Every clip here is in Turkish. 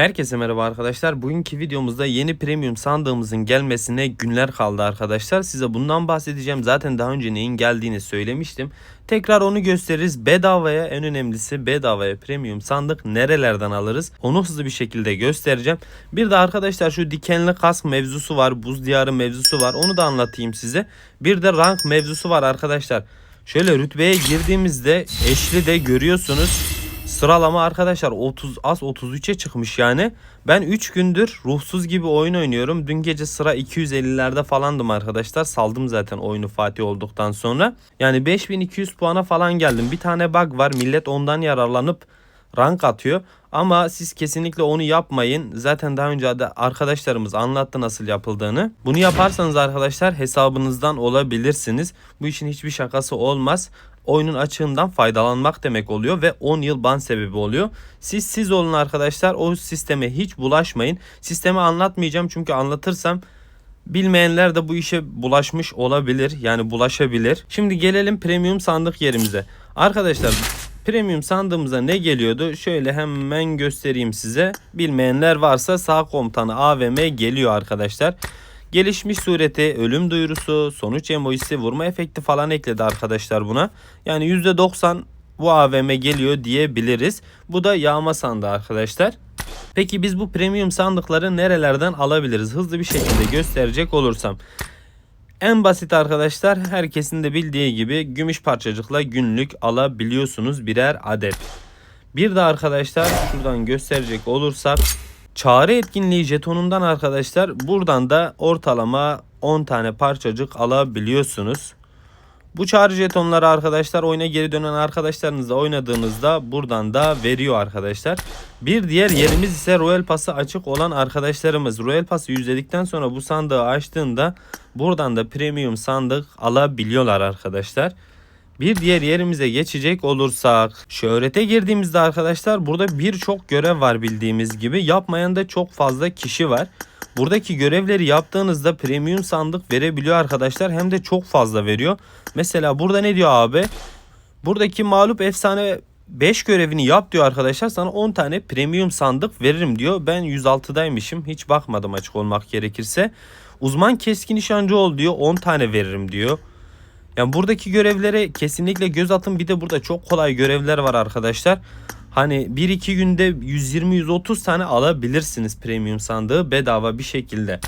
Herkese merhaba arkadaşlar. Bugünkü videomuzda yeni premium sandığımızın gelmesine günler kaldı arkadaşlar. Size bundan bahsedeceğim. Zaten daha önce neyin geldiğini söylemiştim. Tekrar onu gösteririz. Bedavaya en önemlisi bedavaya premium sandık nerelerden alırız? Onu hızlı bir şekilde göstereceğim. Bir de arkadaşlar şu dikenli kask mevzusu var. Buz diyarı mevzusu var. Onu da anlatayım size. Bir de rank mevzusu var arkadaşlar. Şöyle rütbeye girdiğimizde eşli de görüyorsunuz. Sıralama arkadaşlar 30 az 33'e çıkmış yani. Ben 3 gündür ruhsuz gibi oyun oynuyorum. Dün gece sıra 250'lerde falandım arkadaşlar. Saldım zaten oyunu Fatih olduktan sonra. Yani 5200 puana falan geldim. Bir tane bug var. Millet ondan yararlanıp rank atıyor. Ama siz kesinlikle onu yapmayın. Zaten daha önce de arkadaşlarımız anlattı nasıl yapıldığını. Bunu yaparsanız arkadaşlar hesabınızdan olabilirsiniz. Bu işin hiçbir şakası olmaz oyunun açığından faydalanmak demek oluyor ve 10 yıl ban sebebi oluyor. Siz siz olun arkadaşlar o sisteme hiç bulaşmayın. Sistemi anlatmayacağım çünkü anlatırsam bilmeyenler de bu işe bulaşmış olabilir yani bulaşabilir. Şimdi gelelim premium sandık yerimize. Arkadaşlar premium sandığımıza ne geliyordu? Şöyle hemen göstereyim size. Bilmeyenler varsa sağ komutanı AVM geliyor arkadaşlar. Gelişmiş sureti, ölüm duyurusu, sonuç emojisi, vurma efekti falan ekledi arkadaşlar buna. Yani %90 bu AVM geliyor diyebiliriz. Bu da yağma sandığı arkadaşlar. Peki biz bu premium sandıkları nerelerden alabiliriz? Hızlı bir şekilde gösterecek olursam. En basit arkadaşlar herkesin de bildiği gibi gümüş parçacıkla günlük alabiliyorsunuz birer adet. Bir de arkadaşlar şuradan gösterecek olursak Çağrı etkinliği jetonundan arkadaşlar buradan da ortalama 10 tane parçacık alabiliyorsunuz. Bu çağrı jetonları arkadaşlar oyuna geri dönen arkadaşlarınızla oynadığınızda buradan da veriyor arkadaşlar. Bir diğer yerimiz ise Royal Pass'ı açık olan arkadaşlarımız. Royal Pass'ı yüzledikten sonra bu sandığı açtığında buradan da premium sandık alabiliyorlar arkadaşlar. Bir diğer yerimize geçecek olursak şöhrete girdiğimizde arkadaşlar burada birçok görev var bildiğimiz gibi yapmayan da çok fazla kişi var. Buradaki görevleri yaptığınızda premium sandık verebiliyor arkadaşlar hem de çok fazla veriyor. Mesela burada ne diyor abi? Buradaki mağlup efsane 5 görevini yap diyor arkadaşlar sana 10 tane premium sandık veririm diyor. Ben 106'daymışım hiç bakmadım açık olmak gerekirse. Uzman keskin nişancı ol diyor 10 tane veririm diyor. Yani buradaki görevlere kesinlikle göz atın. Bir de burada çok kolay görevler var arkadaşlar. Hani 1-2 günde 120-130 tane alabilirsiniz premium sandığı bedava bir şekilde.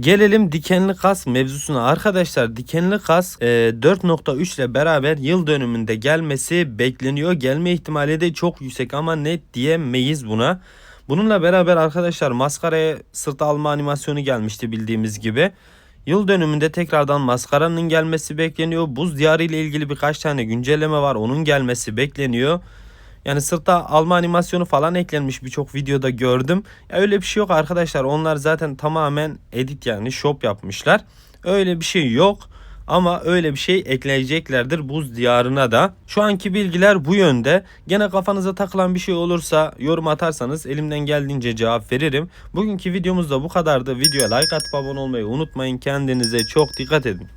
Gelelim dikenli kas mevzusuna. Arkadaşlar dikenli kas e, 4.3 ile beraber yıl dönümünde gelmesi bekleniyor. Gelme ihtimali de çok yüksek ama net diyemeyiz buna. Bununla beraber arkadaşlar maskaraya sırt alma animasyonu gelmişti bildiğimiz gibi. Yıl dönümünde tekrardan maskaranın gelmesi bekleniyor. Buz diyarı ile ilgili birkaç tane güncelleme var. Onun gelmesi bekleniyor. Yani sırtta alma animasyonu falan eklenmiş birçok videoda gördüm. Ya öyle bir şey yok arkadaşlar. Onlar zaten tamamen edit yani shop yapmışlar. Öyle bir şey yok. Ama öyle bir şey ekleyeceklerdir buz diyarına da. Şu anki bilgiler bu yönde. Gene kafanıza takılan bir şey olursa yorum atarsanız elimden geldiğince cevap veririm. Bugünkü videomuz da bu kadardı. Videoya like atıp abone olmayı unutmayın. Kendinize çok dikkat edin.